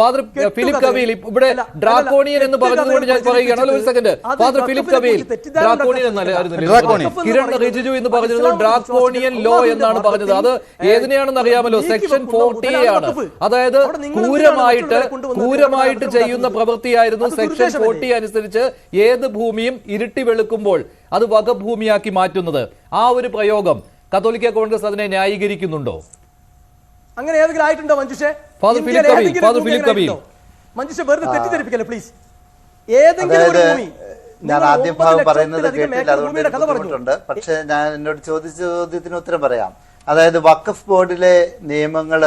Father Philip ഇവിടെ draconian എന്ന് പറഞ്ഞതുകൊണ്ട് ഞാൻ പറയുകയാണ്. ഒരു സെക്കൻഡ് ഫാദർ ഫിലിപ്പ് ഡ്രാക്കോണിയൻ. എന്ന് കിരൺ പറയുന്നത് റിജിജു എന്ന് പറഞ്ഞത് ഡ്രാക്കോണിയൻ ലോ എന്നാണ് പറഞ്ഞത്. അത് ഏതിനെയാണെന്ന് അറിയാമല്ലോ? സെക്ഷൻ ഫോർട്ടി ആണ്. അതായത് ക്രൂരമായിട്ട് ക്രൂരമായിട്ട് ചെയ്യുന്ന പ്രവൃത്തിയായിരുന്നു സെക്ഷൻ? ഫോർട്ടി അനുസരിച്ച് ഏത് ഭൂമിയും ഇരുട്ടി വെളുക്കുമ്പോൾ അത് വകഭൂമിയാക്കി ഭൂമിയാക്കി മാറ്റുന്നത്. ആ ഒരു പ്രയോഗം കത്തോലിക്ക കോൺഗ്രസ് അതിനെ ന്യായീകരിക്കുന്നുണ്ടോ? അങ്ങനെ ഏതെങ്കിലും ആയിട്ടുണ്ടോ മഞ്ജുഷേ? മഞ്ജുഷെ വെറുതെ തെറ്റിദ്ധരിപ്പിക്കല്ലേ പ്ലീസ് ഏതെങ്കിലും ഒരു ഭൂമി ഞാൻ ആദ്യ ഭാഗം പറയുന്നത് കേട്ടില്ല അതുകൊണ്ട് ബുദ്ധിമുട്ടുണ്ട്. പക്ഷെ ഞാൻ എന്നോട് ചോദിച്ച ചോദ്യത്തിന് ഉത്തരം പറയാം. അതായത് വഖഫ് ബോർഡിലെ നിയമങ്ങൾ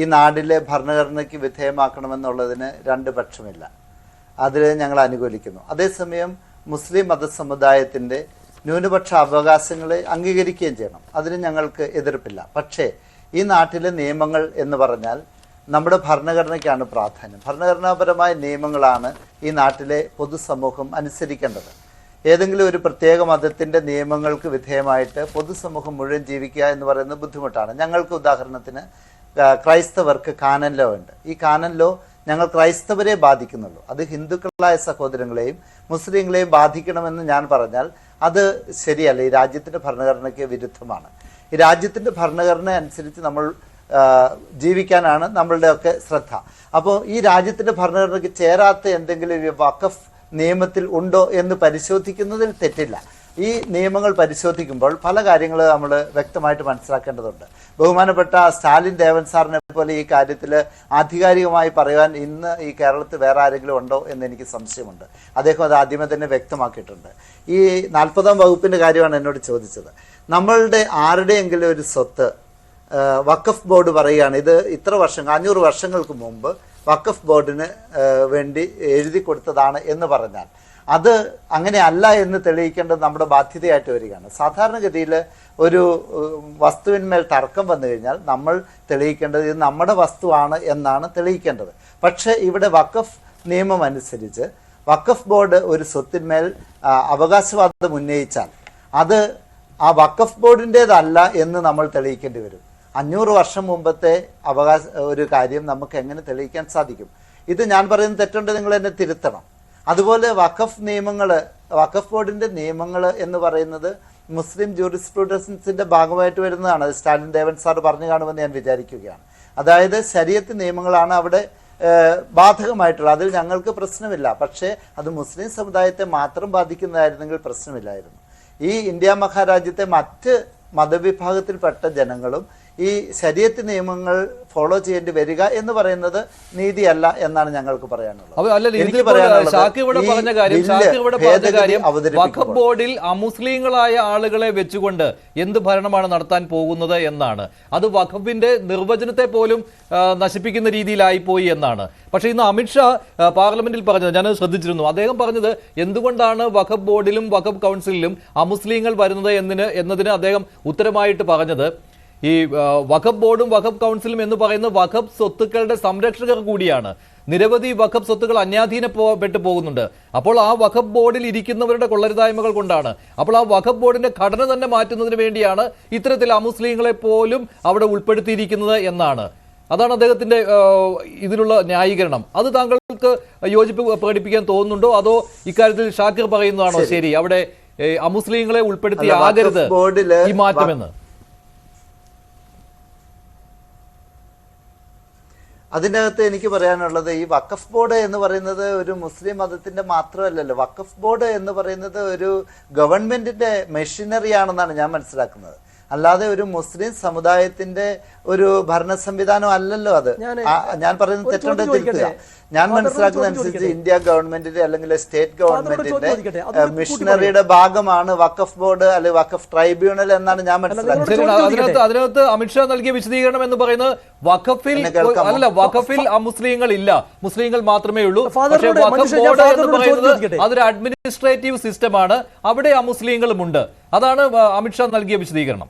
ഈ നാടിലെ ഭരണഘടനയ്ക്ക് വിധേയമാക്കണമെന്നുള്ളതിന് രണ്ട് പക്ഷമില്ല. അതിൽ ഞങ്ങൾ അനുകൂലിക്കുന്നു. അതേസമയം മുസ്ലിം മതസമുദായത്തിന്റെ ന്യൂനപക്ഷ അവകാശങ്ങളെ അംഗീകരിക്കുകയും ചെയ്യണം. അതിന് ഞങ്ങൾക്ക് എതിർപ്പില്ല. പക്ഷേ ഈ നാട്ടിലെ നിയമങ്ങൾ എന്ന് പറഞ്ഞാൽ നമ്മുടെ ഭരണഘടനയ്ക്കാണ് പ്രാധാന്യം. ഭരണഘടനാപരമായ നിയമങ്ങളാണ് ഈ നാട്ടിലെ പൊതുസമൂഹം അനുസരിക്കേണ്ടത്. ഏതെങ്കിലും ഒരു പ്രത്യേക മതത്തിന്റെ നിയമങ്ങൾക്ക് വിധേയമായിട്ട് പൊതുസമൂഹം മുഴുവൻ ജീവിക്കുക എന്ന് പറയുന്നത് ബുദ്ധിമുട്ടാണ്. ഞങ്ങൾക്ക് ഉദാഹരണത്തിന് ക്രൈസ്തവർക്ക് കാനൻ ലോ ഉണ്ട്. ഈ കാനൻ ലോ ഞങ്ങൾ ക്രൈസ്തവരെ ബാധിക്കുന്നുള്ളൂ. അത് ഹിന്ദുക്കളായ സഹോദരങ്ങളെയും മുസ്ലിങ്ങളെയും ബാധിക്കണമെന്ന് ഞാൻ പറഞ്ഞാൽ അത് ശരിയല്ല. ഈ രാജ്യത്തിന്റെ ഭരണഘടനയ്ക്ക് വിരുദ്ധമാണ്. ഈ രാജ്യത്തിന്റെ ഭരണഘടന അനുസരിച്ച് നമ്മൾ ജീവിക്കാനാണ് നമ്മളുടെയൊക്കെ ശ്രദ്ധ. അപ്പോൾ ഈ രാജ്യത്തിന്റെ ഭരണഘടനയ്ക്ക് ചേരാത്ത എന്തെങ്കിലും വഖഫ് നിയമത്തിൽ ഉണ്ടോ എന്ന് പരിശോധിക്കുന്നതിൽ തെറ്റില്ല. ഈ നിയമങ്ങൾ പരിശോധിക്കുമ്പോൾ പല കാര്യങ്ങൾ നമ്മൾ വ്യക്തമായിട്ട് മനസ്സിലാക്കേണ്ടതുണ്ട്. ബഹുമാനപ്പെട്ട സ്റ്റാലിൻ ദേവൻ സാറിനെ പോലെ ഈ കാര്യത്തിൽ ആധികാരികമായി പറയുവാൻ ഇന്ന് ഈ കേരളത്തിൽ വേറെ ആരെങ്കിലും ഉണ്ടോ എന്ന് എനിക്ക് സംശയമുണ്ട്. അദ്ദേഹം അത് ആദ്യമേ തന്നെ വ്യക്തമാക്കിയിട്ടുണ്ട്. ഈ നാൽപ്പതാം വകുപ്പിന്റെ കാര്യമാണ് എന്നോട് ചോദിച്ചത്. നമ്മളുടെ ആരുടെയെങ്കിലും ഒരു സ്വത്ത് വഖഫ് ബോർഡ് പറയുകയാണ് ഇത് ഇത്ര വർഷം അഞ്ഞൂറ് വർഷങ്ങൾക്ക് മുമ്പ് വഖഫ് ബോർഡിന് വേണ്ടി എഴുതി കൊടുത്തതാണ് എന്ന് പറഞ്ഞാൽ അത് അങ്ങനെ അല്ല എന്ന് തെളിയിക്കേണ്ടത് നമ്മുടെ ബാധ്യതയായിട്ട് വരികയാണ്. സാധാരണഗതിയിൽ ഒരു വസ്തുവിന്മേൽ തർക്കം വന്നു കഴിഞ്ഞാൽ നമ്മൾ തെളിയിക്കേണ്ടത് ഇത് നമ്മുടെ വസ്തുവാണ് എന്നാണ് തെളിയിക്കേണ്ടത്. പക്ഷേ ഇവിടെ വഖഫ് നിയമം അനുസരിച്ച് വഖഫ് ബോർഡ് ഒരു സ്വത്തിന്മേൽ അവകാശവാദം ഉന്നയിച്ചാൽ അത് ആ വഖഫ് ബോർഡിന്റേതല്ല എന്ന് നമ്മൾ തെളിയിക്കേണ്ടി വരും. അഞ്ഞൂറ് വർഷം മുമ്പത്തെ അവകാശ ഒരു കാര്യം നമുക്ക് എങ്ങനെ തെളിയിക്കാൻ സാധിക്കും? ഇത് ഞാൻ പറയുന്നത് തെറ്റുണ്ട് നിങ്ങൾ എന്നെ തിരുത്തണം. അതുപോലെ വഖഫ് നിയമങ്ങൾ വഖഫ് ബോർഡിന്റെ നിയമങ്ങൾ എന്ന് പറയുന്നത് മുസ്ലിം ജൂറിസ്പ്രൂഡൻസിന്റെ ഭാഗമായിട്ട് വരുന്നതാണ്. സ്റ്റാലിൻ ദേവൻ സാർ പറഞ്ഞു കാണുമെന്ന് ഞാൻ വിചാരിക്കുകയാണ്. അതായത് ശരീരത്ത് നിയമങ്ങളാണ് അവിടെ ബാധകമായിട്ടുള്ള അതിൽ ഞങ്ങൾക്ക് പ്രശ്നമില്ല. പക്ഷേ അത് മുസ്ലിം സമുദായത്തെ മാത്രം ബാധിക്കുന്നതായിരുന്നെങ്കിൽ പ്രശ്നമില്ലായിരുന്നു. ഈ ഇന്ത്യ മഹാരാജ്യത്തെ മറ്റ് മതവിഭാഗത്തിൽപ്പെട്ട ജനങ്ങളും ഈ ശരീരത്തിന് നിയമങ്ങൾ ഫോളോ ചെയ്യേണ്ടി വരിക എന്ന് പറയുന്നത് നീതിയല്ല എന്നാണ് ഞങ്ങൾക്ക് പറയാനുള്ളത്. വഖഫ് ബോർഡിൽ അമുസ്ലിങ്ങളായ ആളുകളെ വെച്ചുകൊണ്ട് എന്ത് ഭരണമാണ് നടത്താൻ പോകുന്നത് എന്നാണ്. അത് വഖഫിന്റെ നിർവചനത്തെ പോലും നശിപ്പിക്കുന്ന രീതിയിലായി പോയി എന്നാണ്. പക്ഷേ ഇന്ന് അമിത്ഷാ പാർലമെന്റിൽ പറഞ്ഞത് ഞാൻ ശ്രദ്ധിച്ചിരുന്നു. അദ്ദേഹം പറഞ്ഞത് എന്തുകൊണ്ടാണ് വഖഫ് ബോർഡിലും വഖഫ് കൗൺസിലിലും അമുസ്ലിങ്ങൾ വരുന്നത് എന്നതിന് എന്നതിന് അദ്ദേഹം ഉത്തരമായിട്ട് പറഞ്ഞത്. ഈ വഖബ് വഖഫ് ബോർഡും വഖഫ് കൗൺസിലും എന്ന് പറയുന്ന വഖഫ് സ്വത്തുക്കളുടെ സംരക്ഷകർ കൂടിയാണ്. നിരവധി വഖഫ് സ്വത്തുക്കൾ അന്യാധീനപ്പെട്ടു പോകുന്നുണ്ട്. അപ്പോൾ ആ വഖഫ് ബോർഡിൽ ഇരിക്കുന്നവരുടെ കൊള്ളരുതായ്മകൾ കൊണ്ടാണ്. അപ്പോൾ ആ വഖഫ് ബോർഡിന്റെ ഘടന തന്നെ മാറ്റുന്നതിന് വേണ്ടിയാണ് ഇത്തരത്തിൽ അമുസ്ലിങ്ങളെ പോലും അവിടെ ഉൾപ്പെടുത്തിയിരിക്കുന്നത് എന്നാണ്. അതാണ് അദ്ദേഹത്തിന്റെ ഇതിനുള്ള ഇതിലുള്ള ന്യായീകരണം. അത് താങ്കൾക്ക് യോജിപ്പ് പ്രകടിപ്പിക്കാൻ തോന്നുന്നുണ്ടോ? അതോ ഇക്കാര്യത്തിൽ ഷാക്കിർ പറയുന്നതാണോ? ശരി. അവിടെ അമുസ്ലിങ്ങളെ ഉൾപ്പെടുത്തി ആകരുത്. ഈ മാറ്റമെന്ന്. അതിനകത്ത് എനിക്ക് പറയാനുള്ളത് ഈ വഖഫ് ബോർഡ് എന്ന് പറയുന്നത് ഒരു മുസ്ലിം മതത്തിന്റെ മാത്രമല്ലല്ലോ. വഖഫ് ബോർഡ് എന്ന് പറയുന്നത് ഒരു ഗവൺമെന്റിന്റെ മെഷീനറി ആണെന്നാണ് ഞാൻ മനസ്സിലാക്കുന്നത്. അല്ലാതെ ഒരു മുസ്ലിം സമുദായത്തിന്റെ ഒരു ഭരണ സംവിധാനം അല്ലല്ലോ അത്. ഞാൻ പറയുന്നത് തെറ്റുണ്ട് തിരുത്തുക? ഞാൻ മനസ്സിലാക്കുന്നത് മനസ്സിലാക്കുന്ന അനുസരിച്ച് ഇന്ത്യ ഗവൺമെന്റിന്റെ അല്ലെങ്കിൽ സ്റ്റേറ്റ് ഗവൺമെന്റിന്റെ മിഷനറിയുടെ മിഷണറിയുടെ ഭാഗമാണ് വഖഫ് ബോർഡ് അല്ലെങ്കിൽ വഖഫ് ട്രൈബ്യൂണൽ എന്നാണ് ഞാൻ മനസ്സിലാക്കുന്നത്. അതിനകത്ത് അമിത്ഷാ നൽകിയ വിശദീകരണം എന്ന് പറയുന്നത് വഖഫിൽ? അല്ല വഖഫിൽ മുസ്ലിങ്ങൾ ഇല്ല മുസ്ലിങ്ങൾ മാത്രമേ ഉള്ളൂ. പക്ഷേ വഖഫ് ബോർഡ് എന്ന് പറയുന്നത് അതൊരു അഡ്മിനിസ്ട്രേറ്റീവ് സിസ്റ്റമാണ് അവിടെ അമുസ്ലിങ്ങളും ഉണ്ട് അതാണ് അമിത്ഷാ നൽകിയ വിശദീകരണം.